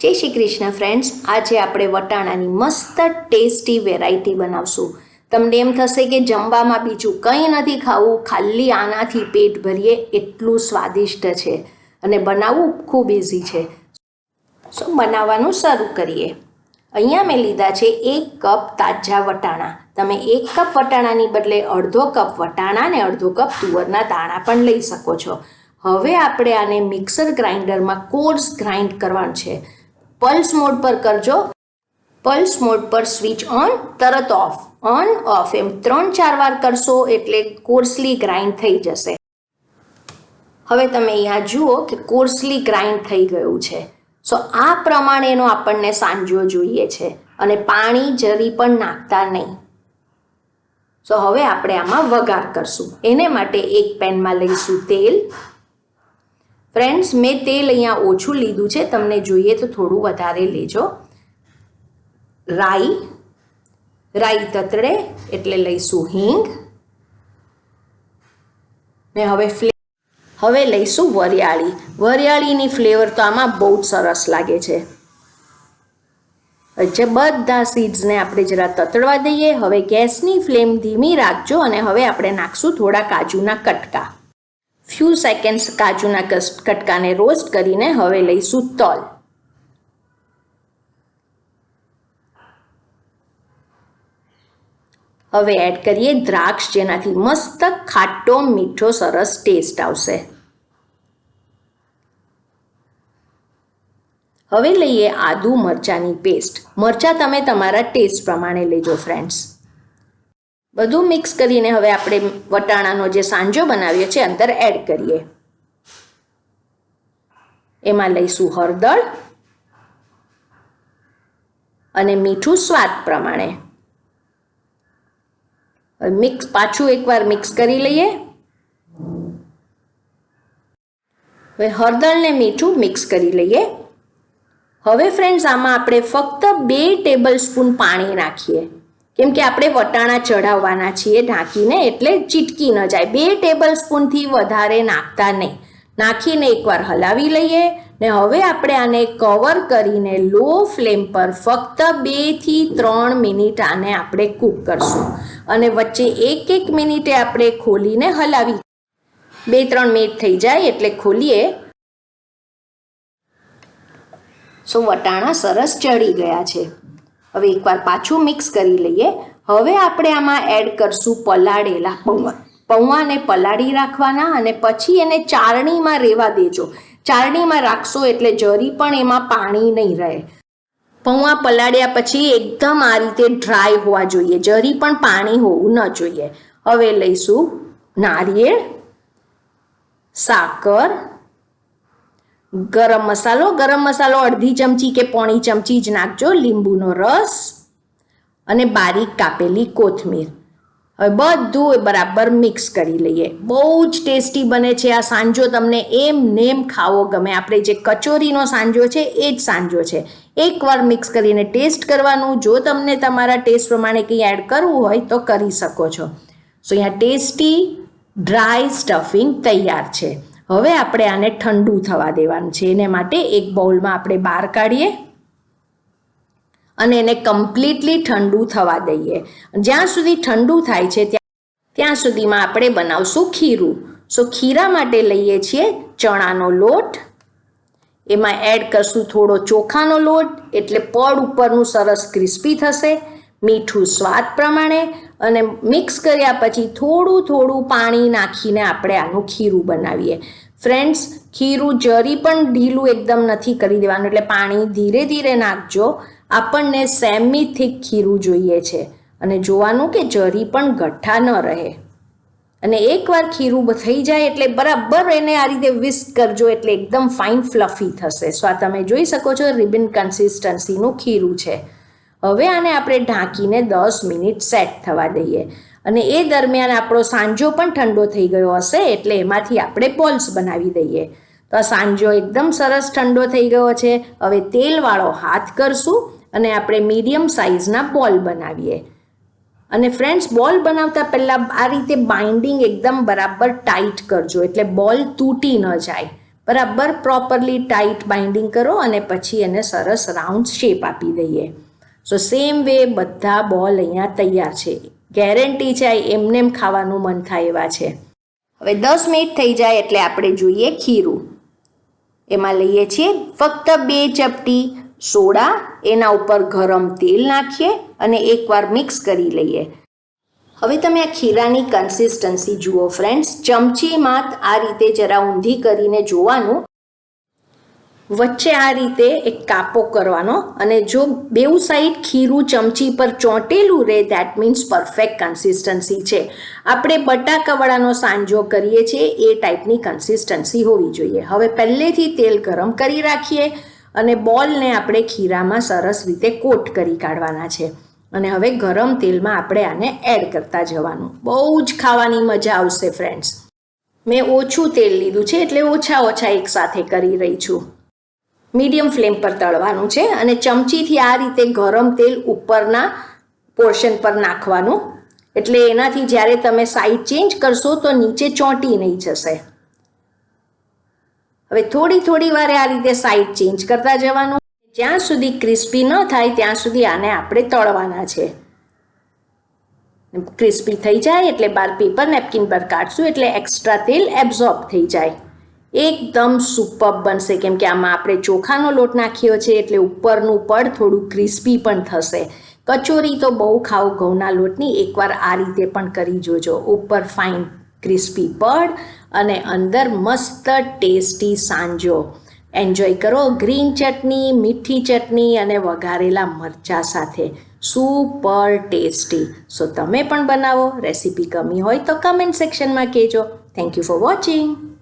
જય શ્રી કૃષ્ણ ફ્રેન્ડ્સ આજે આપણે વટાણાની મસ્ત ટેસ્ટી વેરાયટી બનાવશું. તમને એમ થશે કે જમવામાં બીજું કંઈ નથી ખાવું. ખાલી આનાથી પેટ ભરીએ એટલું સ્વાદિષ્ટ છે. અને બનાવવું ખૂબ ઇઝી છે. સો બનાવવાનું શરૂ કરીએ. અહીંયા મેં લીધા છે એક કપ તાજા વટાણા. તમે એક કપ વટાણાની બદલે અડધો કપ વટાણા ને અડધો કપ તુવરના દાણા પણ લઈ શકો છો. હવે આપણે આને મિક્સર ગ્રાઇન્ડરમાં કોર્સ ગ્રાઇન્ડ કરવાનું છે. પલ્સ મોડ પર કરજો. પલ્સ મોડ પર સ્વિચ ઓન, તરત ઓફ. ઓન, ઓફ એમ ત્રણ ચાર વાર કરશો એટલે કોર્સલી ગ્રાઇન્ડ થઈ જશે. હવે તમે અહીંયા જુઓ કે કોર્સલી ગ્રાઇન્ડ થઈ ગયું છે. સો આ પ્રમાણેનો આપણને સાંજો જોઈએ છે અને પાણી જરી પણ નાખતા નહીં. સો હવે આપણે આમાં વઘાર કરશું. એને માટે એક પેનમાં લઈશું તેલ ફ્રેન્ડ્સ મેં તેલ અહીંયા ઓછું લીધું છે. તમને જોઈએ તો થોડું વધારે લેજો. રાઈ રાઈ તતડે એટલે લઈશું હિંગ. ને હવે ફ્લે હવે લઈશું વરિયાળી. વરિયાળીની ફ્લેવર તો આમાં બહુ જ સરસ લાગે છે. જે બધા સીડ્સને આપણે જરા તતડવા દઈએ. હવે ગેસની ફ્લેમ ધીમી રાખજો અને હવે આપણે નાખશું થોડા કાજુના કટકા. ફ્યુ સેકન્ડ્સ કાજુના કટકાને રોસ્ટ કરીને હવે લઈશું તલ. હવે એડ કરીએ દ્રાક્ષ, જેનાથી મસ્ત ખાટો, મીઠો, સરસ ટેસ્ટ આવશે. હવે લઈએ આદુ મરચાંની પેસ્ટ મરચાં તમે તમારા ટેસ્ટ પ્રમાણે લેજો ફ્રેન્ડ્સ બધું મિક્સ કરીને હવે આપણે વટાણાનો જે સાંજો બનાવ્યો છે, અંદર એડ કરીએ. એમાં લઈશું હળદર અને મીઠું સ્વાદ પ્રમાણે. મિક્સ પાછું એકવાર મિક્સ કરી લઈએ. હવે હળદરને મીઠું મિક્સ કરી લઈએ. હવે ફ્રેન્ડ્સ આમાં આપણે ફક્ત બે ટેબલ સ્પૂન પાણી નાખીએ. કેમ કે આપણે વટાણા ચઢાવવાના છીએ ઢાંકીને એટલે ચીટકી ન જાય. બે ટેબલ સ્પૂનથી વધારે નાખતા નહીં. નાખીને એકવાર હલાવી લઈએ ને હવે આપણે આને કવર કરીને લો ફ્લેમ પર ફક્ત બેથી ત્રણ મિનિટ આને આપણે કૂક કરશું. અને વચ્ચે એક એક મિનિટે આપણે ખોલીને હલાવી. બે ત્રણ મિનિટ થઈ જાય એટલે ખોલીએ. સો વટાણા સરસ ચડી ગયા છે. હવે એકવાર પાછું મિક્સ કરી લઈએ. હવે આપણે આમાં એડ કરશું પલાળેલા પૌવા. પૌવાને પલાળી રાખવાના અને પછી એને ચારણીમાં રહેવા દેજો. ચારણીમાં રાખશો એટલે જરી પણ એમાં પાણી નહીં રહે. પૌવા પલાળ્યા પછી એકદમ આ રીતે ડ્રાય હોવા જોઈએ. જરી પણ પાણી હોવું ન જોઈએ. હવે લઈશું નારિયેળ, સાકર ગરમ મસાલો ગરમ મસાલો અડધી ચમચી કે પોણી ચમચી જ નાખજો, લીંબુનો રસ અને બારીક કાપેલી કોથમીર. હવે બધું બરાબર મિક્સ કરી લઈએ. બહુ જ ટેસ્ટી બને છે આ સાંજો, તમને એમ નેમ ખાવો ગમે. આપણે જે કચોરીનો સાંજો છે, એ જ સાંજો છે. એકવાર મિક્સ કરીને ટેસ્ટ કરવાનું. જો તમને તમારા ટેસ્ટ પ્રમાણે કંઈ એડ કરવું હોય, તો કરી શકો છો. સો, અહીંયા ટેસ્ટી ડ્રાય સ્ટફિંગ તૈયાર છે. હવે આપણે આને ઠંડુ થવા દેવાનું છે. એને માટે એક બાઉલમાં આપણે બહાર કાઢીએ અને એને કમ્પ્લીટલી ઠંડુ થવા દઈએ. જ્યાં સુધી ઠંડુ થાય છે ત્યાં સુધીમાં આપણે બનાવશું ખીરું. સો ખીરા માટે લઈએ છીએ ચણાનો લોટ. એમાં એડ કરશું થોડો ચોખાનો લોટ. એટલે પડ ઉપરનું સરસ ક્રિસ્પી થશે. મીઠું સ્વાદ પ્રમાણે. અને મિક્સ કર્યા પછી થોડું થોડું પાણી નાખીને આપણે આનું ખીરું બનાવીએ. ફ્રેન્ડ્સ ખીરું જરી પણ ઢીલું એકદમ નથી કરી દેવાનું, એટલે પાણી ધીરે ધીરે નાખજો. આપણને સેમી થીક ખીરું જોઈએ છે. અને જોવાનું કે જરી પણ ગઠ્ઠા ન રહે. અને એકવાર ખીરું થઈ જાય એટલે બરાબર એને આ રીતે વિસ્ક કરજો એટલે એકદમ ફાઇન ફ્લફી થશે. સો આ તમે જોઈ શકો છો રિબિન કન્સિસ્ટન્સીનું ખીરું છે. હવે આને આપણે ઢાંકીને દસ મિનિટ સેટ થવા દઈએ. અને એ દરમિયાન આપણો સાંજો પણ ઠંડો થઈ ગયો હશે, એટલે એમાંથી આપણે બોલ્સ બનાવી દઈએ. તો આ સાંજો એકદમ સરસ ઠંડો થઈ ગયો છે. હવે તેલવાળો હાથ કરશું અને આપણે મીડિયમ સાઇઝના બોલ બનાવીએ. અને ફ્રેન્ડ્સ, બોલ બનાવતા પહેલાં આ રીતે બાઇન્ડિંગ એકદમ બરાબર ટાઈટ કરજો, એટલે બોલ તૂટી ન જાય. બરાબર પ્રોપરલી ટાઈટ બાઇન્ડિંગ કરો અને પછી એને સરસ રાઉન્ડ શેપ આપી દઈએ. સો સેમ વે બધા બોલ અહીંયા તૈયાર છે. ગેરંટી છે, એમને એમ ખાવાનું મન થાય એવા છે. હવે દસ મિનિટ થઈ જાય એટલે આપણે જોઈએ ખીરું. એમાં લઈએ છીએ ફક્ત બે ચપટી સોડા, એના ઉપર ગરમ તેલ નાખીએ અને એકવાર મિક્સ કરી લઈએ. હવે તમે આ ખીરાની કન્સિસ્ટન્સી જુઓ ફ્રેન્ડ્સ ચમચીમાં આ રીતે જરા ઊંધી કરીને જોવાનું. વચ્ચે આ રીતે એક કાપો કરવાનો અને જો બેઉ સાઈડ ખીરું ચમચી પર ચોંટેલું રહે દેટ મીન્સ પરફેક્ટ કન્સિસ્ટન્સી છે. આપણે બટાકાવાળાનો સાંજો કરીએ છીએ, એ ટાઈપની કન્સિસ્ટન્સી હોવી જોઈએ. હવે પહેલેથી તેલ ગરમ કરી રાખીએ અને બોલને આપણે ખીરામાં સરસ રીતે કોટ કરી કાઢવાના છે. અને હવે ગરમ તેલમાં આપણે આને એડ કરતા જવાનું. બહુ જ ખાવાની મજા આવશે ફ્રેન્ડ્સ મેં ઓછું તેલ લીધું છે, એટલે ઓછા ઓછા એકસાથે કરી રહી છું. મીડિયમ ફ્લેમ પર તળવાનું છે અને ચમચીથી આ રીતે ગરમ તેલ ઉપરના પોર્શન પર નાખવાનું. એટલે એનાથી જ્યારે તમે સાઈડ ચેન્જ કરશો તો નીચે ચોંટી નહીં જશે. હવે થોડી થોડી વારે આ રીતે સાઈડ ચેન્જ કરતા જવાનું. જ્યાં સુધી ક્રિસ્પી ન થાય ત્યાં સુધી આને આપણે તળવાના છે. ક્રિસ્પી થઈ જાય એટલે બાર પેપર નેપકિન પર કાઢશું એટલે એક્સ્ટ્રા તેલ એબ્ઝોર્બ થઈ જાય. એકદમ સુપર બનશે. કેમ કે આમાં આપણે ચોખાનો લોટ નાખ્યો છે એટલે ઉપરનું પડ થોડું ક્રિસ્પી પણ થશે. કચોરી તો બહુ ખાઓ, ઘઉંના લોટની. એકવાર આ રીતે પણ કરી જોજો. ઉપર ફાઇન ક્રિસ્પી પડ અને અંદર મસ્ત ટેસ્ટી સાંજો. એન્જોય કરો ગ્રીન ચટણી, મીઠી ચટણી અને વઘારેલા મરચાં સાથે. સુપર ટેસ્ટી સો તમે પણ બનાવો. રેસીપી ગમી હોય તો કમેન્ટ સેક્શનમાં કહેજો. Thank you for watching